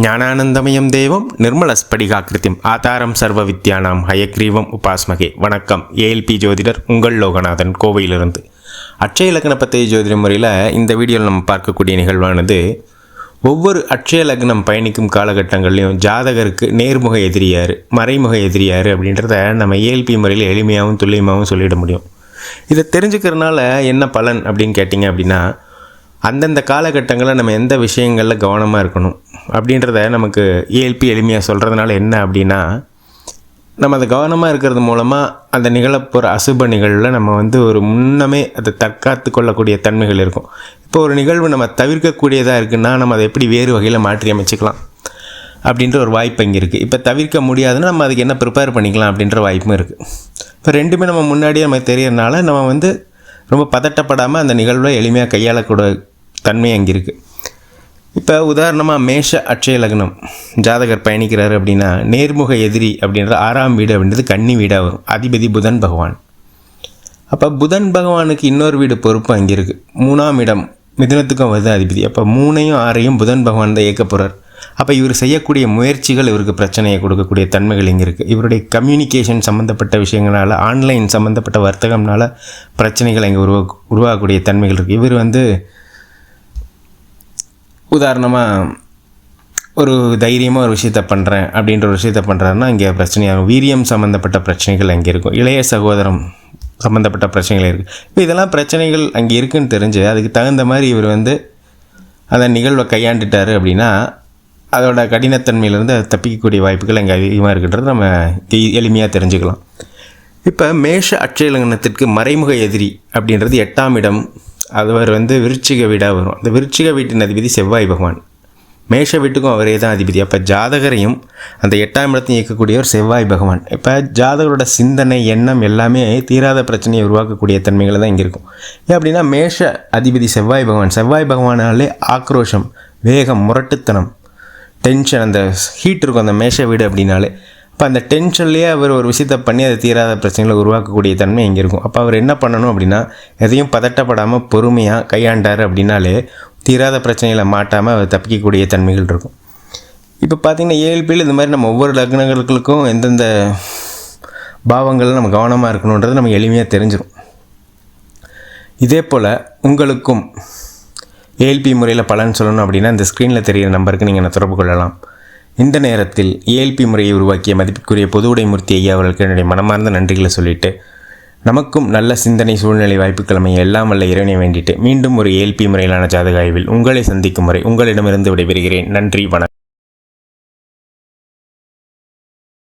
ஞானானந்தமயம் தேவம் நிர்மலஸ்படிகாக்கிருத்தியம் ஆதாரம் சர்வ வித்யானாம் ஹயக்ரீவம் உபாஸ்மகே. வணக்கம். ஏஎல்பி ஜோதிடர் உங்கள் லோகநாதன் கோவையிலிருந்து. அட்சய லக்ன பத்திய ஜோதிட முறையில் இந்த வீடியோவில் நம்ம பார்க்கக்கூடிய நிகழ்வானது ஒவ்வொரு அட்சய லக்னம் பயணிக்கும் காலகட்டங்கள்லையும் ஜாதகருக்கு நேர்முக எதிரியார் மறைமுக எதிரியார் அப்படின்றத நம்ம ஏஎல்பி முறையில் எளிமையாகவும் துல்லியமாகவும் சொல்லிட முடியும். இதை தெரிஞ்சுக்கிறதுனால என்ன பலன் அப்படின்னு கேட்டிங்க அப்படின்னா அந்தந்த காலகட்டங்களில் நம்ம எந்த விஷயங்களில் கவனமாக இருக்கணும்? அப்படின்றத நமக்கு ஏஎல்பி எளிமையாக சொல்கிறதுனால என்ன அப்படின்னா நம்ம அதை கவனமாக இருக்கிறது மூலமாக அந்த நிகழப்போகிற அசுப நிகழ்வில் நம்ம வந்து ஒரு முன்னமே அதை தற்காத்து கொள்ளக்கூடிய தன்மைகள் இருக்கும். இப்போ ஒரு நிகழ்வு நம்ம தவிர்க்கக்கூடியதாக இருக்குன்னா நம்ம அதை எப்படி வேறு வகையில் மாற்றி அமைச்சிக்கலாம் அப்படின்ற ஒரு வாய்ப்பு இங்கே இருக்குது இப்போ தவிர்க்க முடியாதுன்னா நம்ம அதுக்கு என்ன ப்ரிப்பேர் பண்ணிக்கலாம் அப்படின்ற வாய்ப்பும் இருக்குது இப்போ ரெண்டுமே நம்ம முன்னாடியே நமக்கு தெரியறதுனால நம்ம வந்து ரொம்ப பதட்டப்படாமல் அந்த நிகழ்வை எளிமையாக கையாளக்கூட தன்மை அங்கே இருக்குது இப்போ உதாரணமாக மேஷ அட்சய லக்னம். ஜாதகர் பயணிக்கிறார் அப்படின்னா நேர்முக எதிரி அப்படின்றது ஆறாம் வீடு அப்படின்றது கன்னி வீடாக வரும். அதிபதி புதன் பகவான். அப்போ புதன் பகவானுக்கு இன்னொரு வீடு பொறுப்பு அங்கே இருக்குது மூணாம் இடம் மிதுனத்துக்கும் வருது அதிபதி. அப்போ மூணையும் ஆறையும் புதன் பகவான் தான் இயக்க போகிறார் அப்போ இவர் செய்யக்கூடிய முயற்சிகள் இவருக்கு பிரச்சனையை கொடுக்கக்கூடிய தன்மைகள் இங்கே இருக்குது இவருடைய கம்யூனிகேஷன் சம்மந்தப்பட்ட விஷயங்களால் ஆன்லைன் சம்மந்தப்பட்ட வர்த்தகம்னால பிரச்சனைகள் இங்கே உருவா உருவாகக்கூடிய தன்மைகள் இருக்குது இவர் வந்து உதாரணமாக ஒரு தைரியமாக ஒரு விஷயத்த பண்ணுறேன் அப்படின்ற ஒரு விஷயத்த பண்ணுறாருன்னா இங்கே பிரச்சனையாகும். வீரியம் சம்மந்தப்பட்ட பிரச்சனைகள் அங்கே இருக்கும். இளைய சகோதரம் சம்மந்தப்பட்ட பிரச்சனைகள் இருக்குது இப்போ இதெல்லாம் பிரச்சனைகள் அங்கே இருக்குதுன்னு தெரிஞ்சு அதுக்கு தகுந்த மாதிரி இவர் வந்து அந்த நிகழ்வை கையாண்டுட்டார் அப்படின்னா அதோட கடினத்தன்மையிலேருந்து அதை தப்பிக்கக்கூடிய வாய்ப்புகள் அங்கே அதிகமாக இருக்குன்றது நம்ம எளிமையாக தெரிஞ்சுக்கலாம். இப்போ மேஷ அட்சயலங்கனத்திற்கு மறைமுக எதிரி அப்படின்றது எட்டாம் இடம் அவர் வந்து விருச்சிக வீடாக வரும் அந்த விருச்சிக வீட்டின் அதிபதி செவ்வாய் பகவான். மேஷ வீட்டுக்கும் அவரே தான் அதிபதி. அப்போ ஜாதகரையும் அந்த எட்டாம் இடத்தையும் இயக்கக்கூடியவர் செவ்வாய் பகவான். இப்போ ஜாதகரோட சிந்தனை எண்ணம் எல்லாமே தீராத பிரச்சனையை உருவாக்கக்கூடிய தன்மைகளை தான் இங்கே இருக்கும். ஏன் அப்படின்னா மேஷ அதிபதி செவ்வாய் பகவான். செவ்வாய் பகவானாலே ஆக்ரோஷம் வேகம் முரட்டுத்தனம் டென்ஷன் அந்த ஹீட் இருக்கும் அந்த மேஷ வீடு அப்படின்னாலே. அப்போ அந்த டென்ஷன்லேயே அவர் ஒரு விஷயத்தை பண்ணி அதை தீராத பிரச்சனைகளை உருவாக்கக்கூடிய தன்மை இங்கே இருக்கும். அப்போ அவர் என்ன பண்ணணும் அப்படின்னா எதையும் பதட்டப்படாமல் பொறுமையாக கையாண்டார் அப்படின்னாலே தீராத பிரச்சனைகளை மாட்டாமல் அவர் தப்பிக்கக்கூடிய தன்மைகள் இருக்கும். இப்போ பார்த்தீங்கன்னா ஏழ்பியில் இந்த மாதிரி நம்ம ஒவ்வொரு லக்னங்களுக்கும் எந்தெந்த பாவங்களில் நம்ம கவனமாக இருக்கணுன்றது நம்ம எளிமையாக தெரிஞ்சிடும் இதே போல் உங்களுக்கும் ஏஎல்பி முறையில் பலன் சொல்லணும் அப்படின்னா இந்த ஸ்க்ரீனில் தெரிகிற நம்பருக்கு நீங்கள் நான் தொடர்பு கொள்ளலாம். இந்த நேரத்தில் ஏஎல்பி முறையை உருவாக்கிய மதிப்பிற்குரிய பொதுவுடைமூர்த்தி ஐயா அவர்களுக்கு என்னுடைய மனமார்ந்த நன்றிகளை சொல்லிட்டு நமக்கும் நல்ல சிந்தனை சூழ்நிலை வாய்ப்புகள் அமைய எல்லாம் வல்ல இறைவனை வேண்டிட்டு மீண்டும் ஒரு ஏஎல்பி முறையிலான ஜாதக ஆய்வில் உங்களை சந்திக்கும் வரை உங்களிடமிருந்து விடைபெறுகிறேன். நன்றி வணக்கம்.